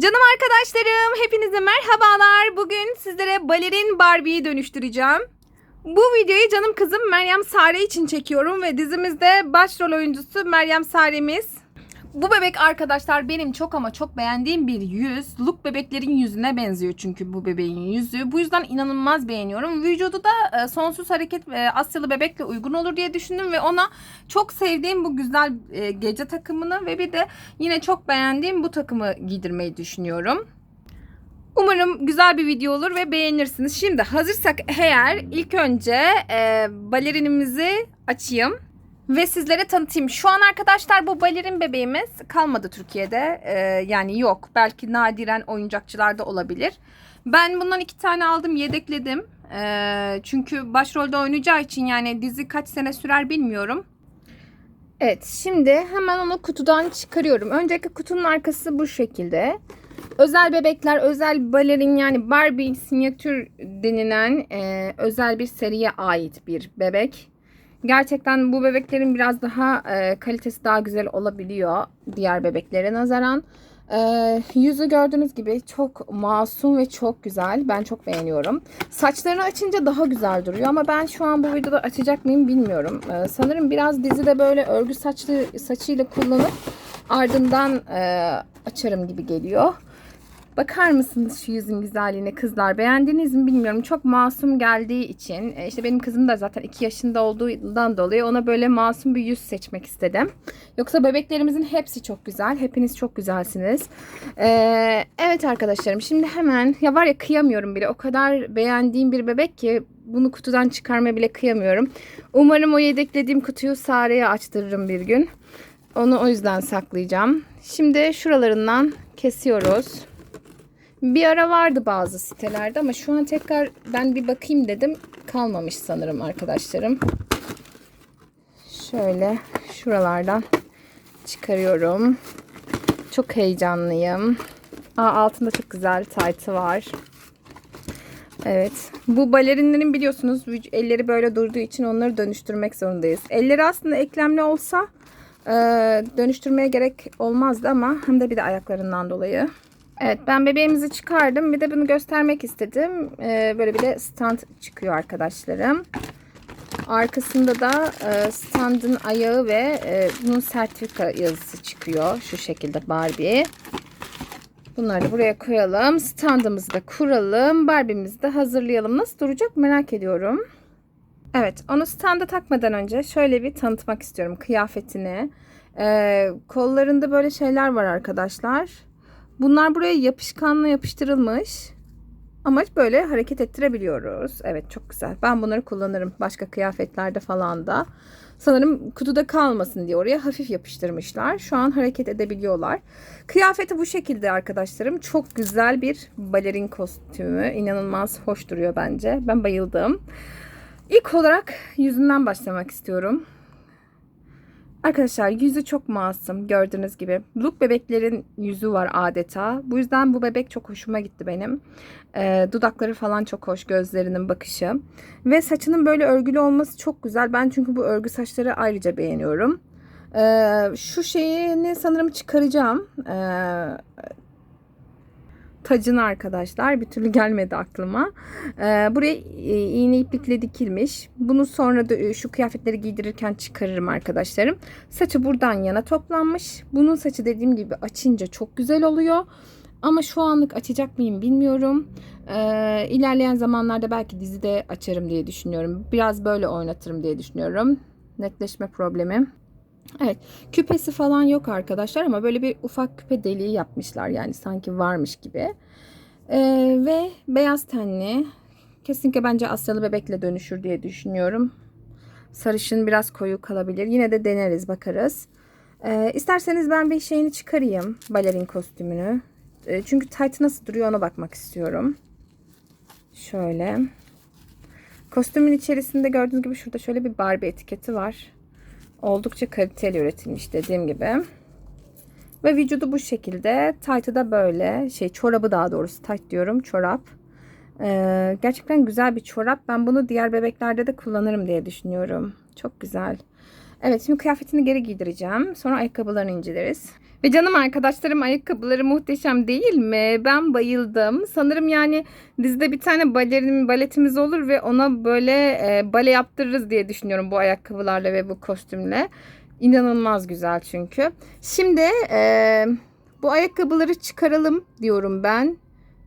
Canım arkadaşlarım, hepinize merhabalar. Bugün sizlere balerin Barbie'yi dönüştüreceğim. Bu videoyu canım kızım Meryem Sare için çekiyorum ve dizimizde başrol oyuncusu Meryem Sare'miz. Bu bebek arkadaşlar benim çok ama çok beğendiğim bir yüz. Look bebeklerin yüzüne benziyor çünkü bu bebeğin yüzü. Bu yüzden inanılmaz beğeniyorum. Vücudu da e, sonsuz hareket e, Asyalı bebekle uygun olur diye düşündüm ve ona çok sevdiğim bu güzel e, gece takımını ve bir de yine çok beğendiğim bu takımı giydirmeyi düşünüyorum. Umarım güzel bir video olur ve beğenirsiniz. Şimdi hazırsak eğer ilk önce e, balerinimizi açayım ve sizlere tanıtayım. Şu an arkadaşlar bu balerin bebeğimiz kalmadı Türkiye'de. E, yani yok. Belki nadiren oyuncakçılarda olabilir. Ben bundan iki tane aldım yedekledim. E, çünkü başrolde oynayacağı için yani dizi kaç sene sürer bilmiyorum. Evet şimdi hemen onu kutudan çıkarıyorum. Önceki kutunun arkası bu şekilde. Özel bebekler, özel balerin yani Barbie sinyatür denilen e, özel bir seriye ait bir bebek. Gerçekten bu bebeklerin biraz daha e, kalitesi daha güzel olabiliyor diğer bebeklere nazaran. E, yüzü gördüğünüz gibi çok masum ve çok güzel. Ben çok beğeniyorum. Saçlarını açınca daha güzel duruyor ama ben şu an bu videoda açacak mıyım bilmiyorum. E, sanırım biraz dizide böyle örgü saçlı saçıyla kullanıp ardından e, açarım gibi geliyor. Bakar mısınız şu yüzün güzelliğine kızlar? Beğendiniz mi bilmiyorum. Çok masum geldiği için. e, işte benim kızım da zaten 2 yaşında olduğundan dolayı ona böyle masum bir yüz seçmek istedim. Yoksa bebeklerimizin hepsi çok güzel. Hepiniz çok güzelsiniz. Ee, evet arkadaşlarım şimdi hemen ya var ya kıyamıyorum bile. O kadar beğendiğim bir bebek ki bunu kutudan çıkarmaya bile kıyamıyorum. Umarım o yedeklediğim kutuyu Sare'ye açtırırım bir gün. Onu o yüzden saklayacağım. Şimdi şuralarından kesiyoruz. Bir ara vardı bazı sitelerde ama şu an tekrar ben bir bakayım dedim. Kalmamış sanırım arkadaşlarım. Şöyle şuralardan çıkarıyorum. Çok heyecanlıyım. Aa, altında çok güzel taytı var. Evet. Bu balerinlerin biliyorsunuz elleri böyle durduğu için onları dönüştürmek zorundayız. Elleri aslında eklemli olsa dönüştürmeye gerek olmazdı ama hem de bir de ayaklarından dolayı. Evet ben bebeğimizi çıkardım. Bir de bunu göstermek istedim. Ee, böyle bir de stand çıkıyor arkadaşlarım. Arkasında da e, standın ayağı ve e, bunun sertifika yazısı çıkıyor. Şu şekilde Barbie. Bunları buraya koyalım. Standımızı da kuralım. Barbie'mizi de hazırlayalım. Nasıl duracak merak ediyorum. Evet onu standa takmadan önce şöyle bir tanıtmak istiyorum kıyafetini. Ee, kollarında böyle şeyler var arkadaşlar. Bunlar buraya yapışkanla yapıştırılmış. Amaç böyle hareket ettirebiliyoruz. Evet çok güzel. Ben bunları kullanırım başka kıyafetlerde falan da. Sanırım kutuda kalmasın diye oraya hafif yapıştırmışlar. Şu an hareket edebiliyorlar. Kıyafeti bu şekilde arkadaşlarım. Çok güzel bir balerin kostümü. İnanılmaz hoş duruyor bence. Ben bayıldım. İlk olarak yüzünden başlamak istiyorum. Arkadaşlar yüzü çok masum gördüğünüz gibi. Look bebeklerin yüzü var adeta. Bu yüzden bu bebek çok hoşuma gitti benim. Ee, dudakları falan çok hoş gözlerinin bakışı. Ve saçının böyle örgülü olması çok güzel. Ben çünkü bu örgü saçları ayrıca beğeniyorum. Ee, şu şeyini sanırım çıkaracağım. Ee, tacını arkadaşlar. Bir türlü gelmedi aklıma. Ee, buraya e, iğne iplikle dikilmiş. Bunu sonra da e, şu kıyafetleri giydirirken çıkarırım arkadaşlarım. Saçı buradan yana toplanmış. Bunun saçı dediğim gibi açınca çok güzel oluyor. Ama şu anlık açacak mıyım bilmiyorum. Ee, ilerleyen zamanlarda belki dizide açarım diye düşünüyorum. Biraz böyle oynatırım diye düşünüyorum. Netleşme problemi. Evet küpesi falan yok arkadaşlar ama böyle bir ufak küpe deliği yapmışlar yani sanki varmış gibi. Ee, ve beyaz tenli kesinlikle bence Asyalı bebekle dönüşür diye düşünüyorum. Sarışın biraz koyu kalabilir. Yine de deneriz bakarız. Ee, isterseniz ben bir şeyini çıkarayım balerin kostümünü. Ee, çünkü tight nasıl duruyor ona bakmak istiyorum. Şöyle. Kostümün içerisinde gördüğünüz gibi şurada şöyle bir Barbie etiketi var. Oldukça kaliteli üretilmiş dediğim gibi. Ve vücudu bu şekilde. Tight'ı da böyle. Şey çorabı daha doğrusu tight diyorum. Çorap. Ee, gerçekten güzel bir çorap. Ben bunu diğer bebeklerde de kullanırım diye düşünüyorum. Çok güzel. Evet şimdi kıyafetini geri giydireceğim. Sonra ayakkabılarını inceleriz. Ve canım arkadaşlarım ayakkabıları muhteşem değil mi? Ben bayıldım. Sanırım yani dizide bir tane balerin baletimiz olur ve ona böyle e, bale yaptırırız diye düşünüyorum bu ayakkabılarla ve bu kostümle. İnanılmaz güzel çünkü. Şimdi e, bu ayakkabıları çıkaralım diyorum ben.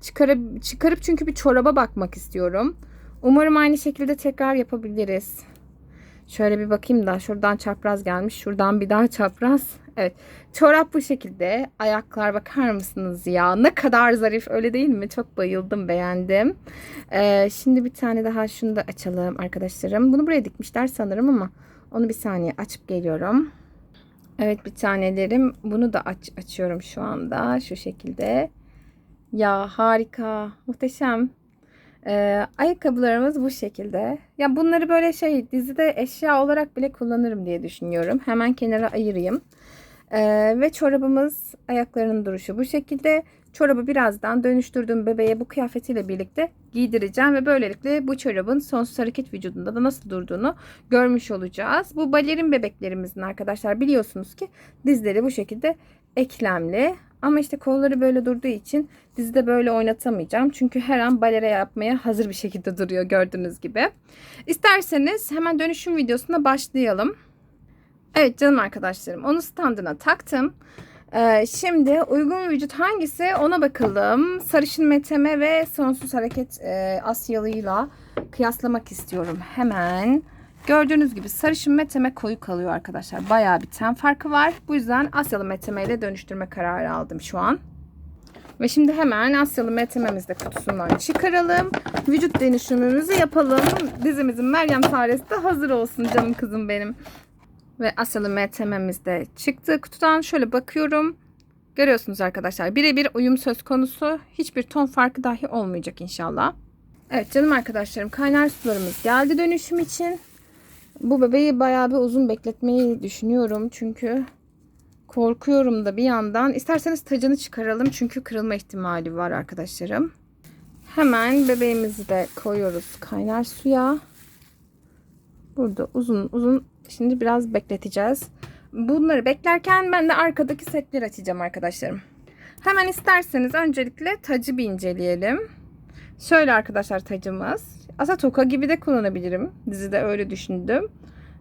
Çıkarıp, çıkarıp çünkü bir çoraba bakmak istiyorum. Umarım aynı şekilde tekrar yapabiliriz. Şöyle bir bakayım da şuradan çapraz gelmiş. Şuradan bir daha çapraz. Evet. Çorap bu şekilde. Ayaklar bakar mısınız ya? Ne kadar zarif öyle değil mi? Çok bayıldım beğendim. Ee, şimdi bir tane daha şunu da açalım arkadaşlarım. Bunu buraya dikmişler sanırım ama onu bir saniye açıp geliyorum. Evet bir tanelerim. Bunu da aç açıyorum şu anda. Şu şekilde. Ya harika. Muhteşem. Ee, ayakkabılarımız bu şekilde. Ya bunları böyle şey dizide eşya olarak bile kullanırım diye düşünüyorum. Hemen kenara ayırayım. Ee, ve çorabımız ayaklarının duruşu bu şekilde. Çorabı birazdan dönüştürdüğüm bebeğe bu kıyafetiyle birlikte giydireceğim ve böylelikle bu çorabın sonsuz hareket vücudunda da nasıl durduğunu görmüş olacağız. Bu balerin bebeklerimizin arkadaşlar biliyorsunuz ki dizleri bu şekilde eklemli. Ama işte kolları böyle durduğu için dizide böyle oynatamayacağım. Çünkü her an balere yapmaya hazır bir şekilde duruyor gördüğünüz gibi. İsterseniz hemen dönüşüm videosuna başlayalım. Evet canım arkadaşlarım onu standına taktım. Ee, şimdi uygun vücut hangisi ona bakalım. Sarışın meteme ve sonsuz hareket e, Asyalıyla kıyaslamak istiyorum hemen. Gördüğünüz gibi sarışın meteme koyu kalıyor arkadaşlar. Bayağı bir ten farkı var. Bu yüzden Asyalı meteme ile dönüştürme kararı aldım şu an. Ve şimdi hemen Asyalı metememizi de kutusundan çıkaralım. Vücut dönüşümümüzü yapalım. Dizimizin Meryem faresi de hazır olsun canım kızım benim. Ve Asyalı metememiz de çıktı. Kutudan şöyle bakıyorum. Görüyorsunuz arkadaşlar birebir uyum söz konusu. Hiçbir ton farkı dahi olmayacak inşallah. Evet canım arkadaşlarım kaynar sularımız geldi dönüşüm için. Bu bebeği bayağı bir uzun bekletmeyi düşünüyorum. Çünkü korkuyorum da bir yandan. İsterseniz tacını çıkaralım. Çünkü kırılma ihtimali var arkadaşlarım. Hemen bebeğimizi de koyuyoruz kaynar suya. Burada uzun uzun şimdi biraz bekleteceğiz. Bunları beklerken ben de arkadaki setleri açacağım arkadaşlarım. Hemen isterseniz öncelikle tacı bir inceleyelim. Şöyle arkadaşlar tacımız. Aslında toka gibi de kullanabilirim. Dizide öyle düşündüm.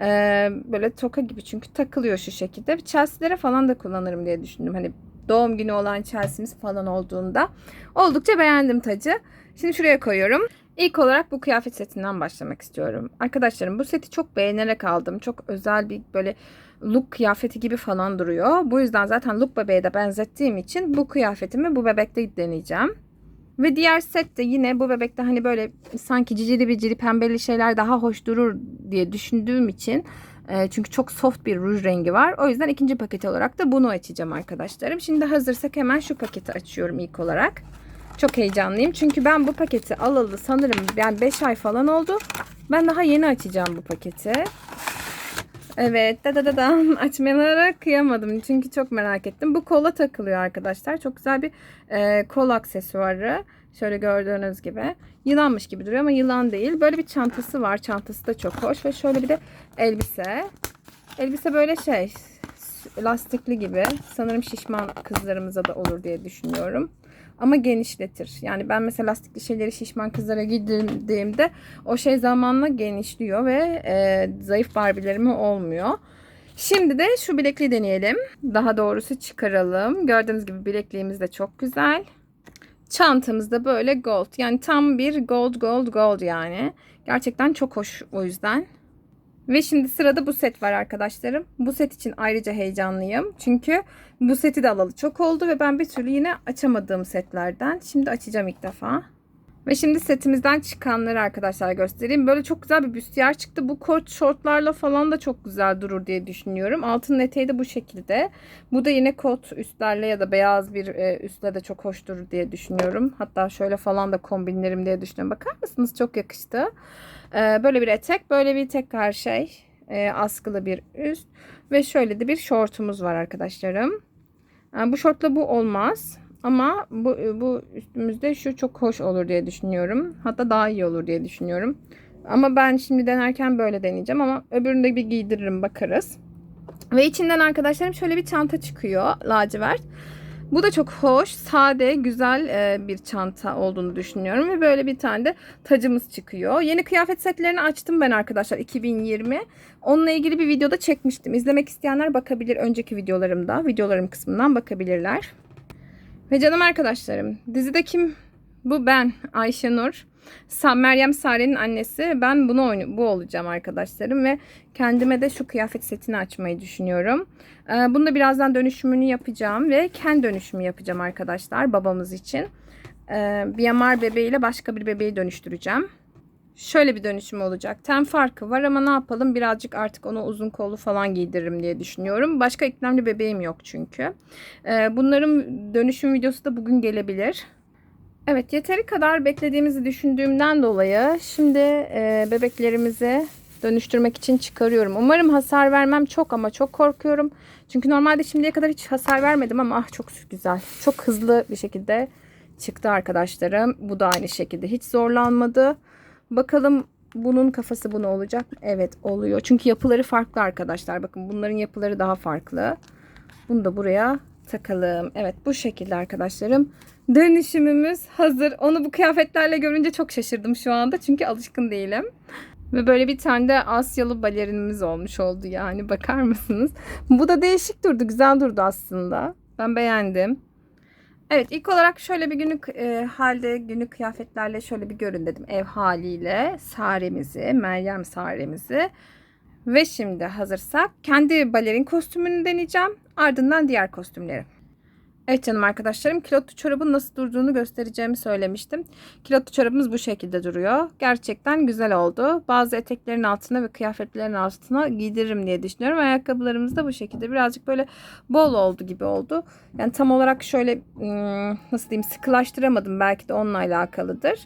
Ee, böyle toka gibi çünkü takılıyor şu şekilde. Chelsea'lere falan da kullanırım diye düşündüm. Hani doğum günü olan Chelsea'miz falan olduğunda. Oldukça beğendim tacı. Şimdi şuraya koyuyorum. İlk olarak bu kıyafet setinden başlamak istiyorum. Arkadaşlarım bu seti çok beğenerek aldım. Çok özel bir böyle look kıyafeti gibi falan duruyor. Bu yüzden zaten look bebeğe de benzettiğim için bu kıyafetimi bu bebekte deneyeceğim. Ve diğer set de yine bu bebekte hani böyle sanki cicili bicili pembeli şeyler daha hoş durur diye düşündüğüm için e, çünkü çok soft bir ruj rengi var. O yüzden ikinci paket olarak da bunu açacağım arkadaşlarım. Şimdi hazırsak hemen şu paketi açıyorum ilk olarak. Çok heyecanlıyım. Çünkü ben bu paketi alalı sanırım yani 5 ay falan oldu. Ben daha yeni açacağım bu paketi. Evet da da da da açmalara kıyamadım çünkü çok merak ettim. Bu kola takılıyor arkadaşlar. Çok güzel bir e, kol aksesuarı. Şöyle gördüğünüz gibi. Yılanmış gibi duruyor ama yılan değil. Böyle bir çantası var. Çantası da çok hoş ve şöyle bir de elbise. Elbise böyle şey lastikli gibi. Sanırım şişman kızlarımıza da olur diye düşünüyorum ama genişletir. Yani ben mesela lastikli şeyleri şişman kızlara giydirdiğimde o şey zamanla genişliyor ve e, zayıf barbilerimi olmuyor. Şimdi de şu bilekliği deneyelim. Daha doğrusu çıkaralım. Gördüğünüz gibi bilekliğimiz de çok güzel. Çantamız da böyle gold. Yani tam bir gold gold gold yani. Gerçekten çok hoş o yüzden. Ve şimdi sırada bu set var arkadaşlarım. Bu set için ayrıca heyecanlıyım. Çünkü bu seti de alalı çok oldu ve ben bir türlü yine açamadığım setlerden. Şimdi açacağım ilk defa. Ve şimdi setimizden çıkanları arkadaşlar göstereyim. Böyle çok güzel bir büstiyer çıktı. Bu kot şortlarla falan da çok güzel durur diye düşünüyorum. Altın eteği de bu şekilde. Bu da yine kot üstlerle ya da beyaz bir e, üstle de çok hoş durur diye düşünüyorum. Hatta şöyle falan da kombinlerim diye düşünüyorum. Bakar mısınız? Çok yakıştı. Ee, böyle bir etek, böyle bir tekrar şey, e, askılı bir üst ve şöyle de bir şortumuz var arkadaşlarım. bu şortla bu olmaz. Ama bu, bu üstümüzde şu çok hoş olur diye düşünüyorum. Hatta daha iyi olur diye düşünüyorum. Ama ben şimdi denerken böyle deneyeceğim ama öbüründe bir giydiririm bakarız. Ve içinden arkadaşlarım şöyle bir çanta çıkıyor lacivert. Bu da çok hoş, sade, güzel e, bir çanta olduğunu düşünüyorum. Ve böyle bir tane de tacımız çıkıyor. Yeni kıyafet setlerini açtım ben arkadaşlar 2020. Onunla ilgili bir videoda çekmiştim. İzlemek isteyenler bakabilir önceki videolarımda. Videolarım kısmından bakabilirler. Ve canım arkadaşlarım dizide kim? Bu ben Ayşenur. Sa Meryem Sare'nin annesi. Ben bunu oyun bu olacağım arkadaşlarım ve kendime de şu kıyafet setini açmayı düşünüyorum. Ee, bunu da birazdan dönüşümünü yapacağım ve kendi dönüşümü yapacağım arkadaşlar babamız için. Ee, bir bebeğiyle başka bir bebeği dönüştüreceğim. Şöyle bir dönüşüm olacak. Ten farkı var ama ne yapalım birazcık artık onu uzun kollu falan giydiririm diye düşünüyorum. Başka iklimli bebeğim yok çünkü. Ee, bunların dönüşüm videosu da bugün gelebilir. Evet yeteri kadar beklediğimizi düşündüğümden dolayı şimdi e, bebeklerimizi dönüştürmek için çıkarıyorum. Umarım hasar vermem çok ama çok korkuyorum. Çünkü normalde şimdiye kadar hiç hasar vermedim ama ah çok güzel. Çok hızlı bir şekilde çıktı arkadaşlarım. Bu da aynı şekilde hiç zorlanmadı. Bakalım bunun kafası bu ne olacak? Evet oluyor. Çünkü yapıları farklı arkadaşlar. Bakın bunların yapıları daha farklı. Bunu da buraya takalım. Evet bu şekilde arkadaşlarım. Dönüşümümüz hazır. Onu bu kıyafetlerle görünce çok şaşırdım şu anda. Çünkü alışkın değilim. Ve böyle bir tane de Asyalı balerinimiz olmuş oldu yani bakar mısınız? Bu da değişik durdu, güzel durdu aslında. Ben beğendim. Evet ilk olarak şöyle bir günlük e, halde günlük kıyafetlerle şöyle bir görün dedim. Ev haliyle saremizi, Meryem saremizi. Ve şimdi hazırsak kendi balerin kostümünü deneyeceğim. Ardından diğer kostümleri. Evet canım arkadaşlarım kilotlu çorabın nasıl durduğunu göstereceğimi söylemiştim. Kilotlu çorabımız bu şekilde duruyor. Gerçekten güzel oldu. Bazı eteklerin altına ve kıyafetlerin altına giydiririm diye düşünüyorum. Ayakkabılarımız da bu şekilde birazcık böyle bol oldu gibi oldu. Yani tam olarak şöyle hmm, nasıl diyeyim sıkılaştıramadım. Belki de onunla alakalıdır.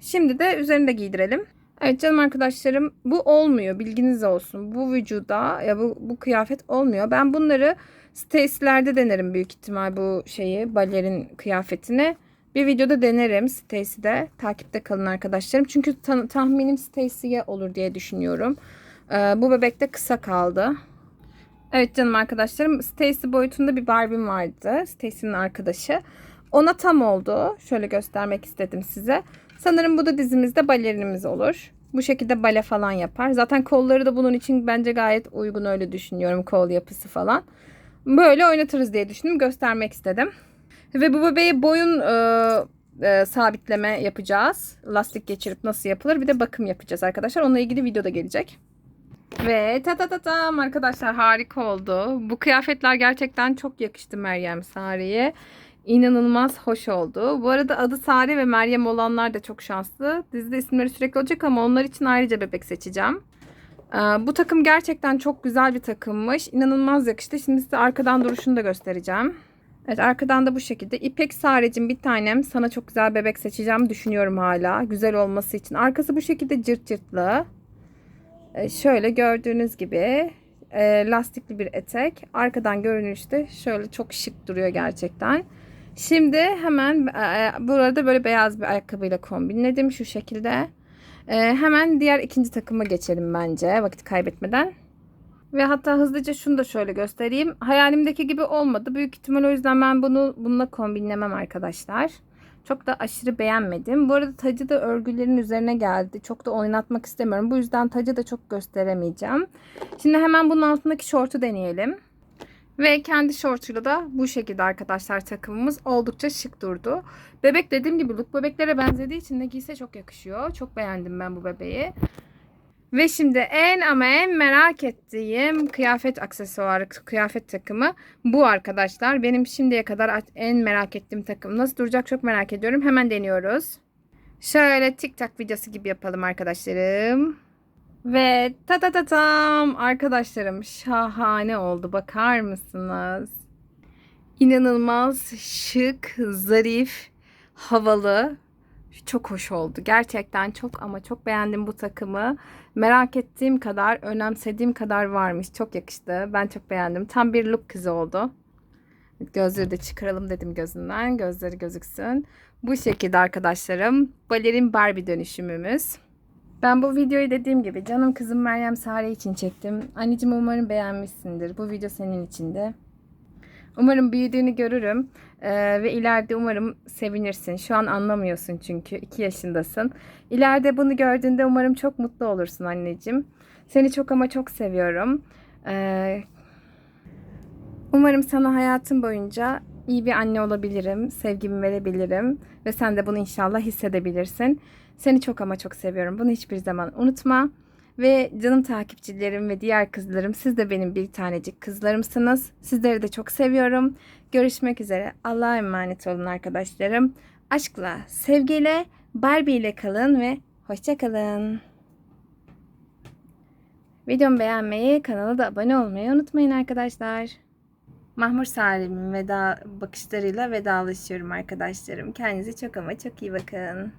Şimdi de üzerinde giydirelim. Evet canım arkadaşlarım bu olmuyor bilginiz olsun. Bu vücuda ya bu, bu kıyafet olmuyor. Ben bunları Stacy'lerde denerim büyük ihtimal bu şeyi balerin kıyafetini. Bir videoda denerim Stacy'de. Takipte kalın arkadaşlarım. Çünkü ta- tahminim Stacy'ye olur diye düşünüyorum. Ee, bu bebek de kısa kaldı. Evet canım arkadaşlarım Stacy boyutunda bir Barbie'm vardı. Stacy'nin arkadaşı. Ona tam oldu. Şöyle göstermek istedim size. Sanırım bu da dizimizde balerinimiz olur. Bu şekilde bale falan yapar. Zaten kolları da bunun için bence gayet uygun öyle düşünüyorum. Kol yapısı falan. Böyle oynatırız diye düşündüm. Göstermek istedim. Ve bu bebeğe boyun e, e, sabitleme yapacağız. Lastik geçirip nasıl yapılır bir de bakım yapacağız arkadaşlar. Onunla ilgili video da gelecek. Ve ta ta ta tam arkadaşlar harika oldu. Bu kıyafetler gerçekten çok yakıştı Meryem Sare'ye. İnanılmaz hoş oldu. Bu arada adı Sare ve Meryem olanlar da çok şanslı. Dizide isimleri sürekli olacak ama onlar için ayrıca bebek seçeceğim. Ee, bu takım gerçekten çok güzel bir takımmış. İnanılmaz yakıştı. Şimdi size arkadan duruşunu da göstereceğim. Evet arkadan da bu şekilde. İpek Sarecim bir tanem sana çok güzel bebek seçeceğim düşünüyorum hala. Güzel olması için. Arkası bu şekilde cırt cırtlı. Ee, şöyle gördüğünüz gibi e, lastikli bir etek. Arkadan görünüşte şöyle çok şık duruyor gerçekten. Şimdi hemen e, burada böyle beyaz bir ayakkabıyla kombinledim şu şekilde. Ee, hemen diğer ikinci takıma geçelim bence vakit kaybetmeden. Ve hatta hızlıca şunu da şöyle göstereyim. Hayalimdeki gibi olmadı. Büyük ihtimal o yüzden ben bunu bununla kombinlemem arkadaşlar. Çok da aşırı beğenmedim. Bu arada tacı da örgülerin üzerine geldi. Çok da oynatmak istemiyorum. Bu yüzden tacı da çok gösteremeyeceğim. Şimdi hemen bunun altındaki şortu deneyelim. Ve kendi şortuyla da bu şekilde arkadaşlar takımımız oldukça şık durdu. Bebek dediğim gibi look bebeklere benzediği için ne giyse çok yakışıyor. Çok beğendim ben bu bebeği. Ve şimdi en ama en merak ettiğim kıyafet aksesuarı, kıyafet takımı bu arkadaşlar. Benim şimdiye kadar en merak ettiğim takım. Nasıl duracak çok merak ediyorum. Hemen deniyoruz. Şöyle TikTok videosu gibi yapalım arkadaşlarım. Ve ta ta ta tam arkadaşlarım şahane oldu bakar mısınız? İnanılmaz şık, zarif, havalı. Çok hoş oldu. Gerçekten çok ama çok beğendim bu takımı. Merak ettiğim kadar, önemsediğim kadar varmış. Çok yakıştı. Ben çok beğendim. Tam bir look kızı oldu. Gözleri de çıkaralım dedim gözünden. Gözleri gözüksün. Bu şekilde arkadaşlarım. Balerin Barbie dönüşümümüz. Ben bu videoyu dediğim gibi canım kızım Meryem Sare için çektim. Anneciğim umarım beğenmişsindir. Bu video senin için de. Umarım büyüdüğünü görürüm Ee, ve ileride umarım sevinirsin. Şu an anlamıyorsun çünkü 2 yaşındasın. İleride bunu gördüğünde umarım çok mutlu olursun anneciğim. Seni çok ama çok seviyorum. Ee, umarım sana hayatın boyunca iyi bir anne olabilirim, sevgimi verebilirim ve sen de bunu inşallah hissedebilirsin. Seni çok ama çok seviyorum. Bunu hiçbir zaman unutma. Ve canım takipçilerim ve diğer kızlarım siz de benim bir tanecik kızlarımsınız. Sizleri de çok seviyorum. Görüşmek üzere. Allah'a emanet olun arkadaşlarım. Aşkla, sevgiyle, Barbie ile kalın ve hoşça kalın. Videomu beğenmeyi, kanala da abone olmayı unutmayın arkadaşlar. Mahmur Salim'in veda bakışlarıyla vedalaşıyorum arkadaşlarım. Kendinize çok ama çok iyi bakın.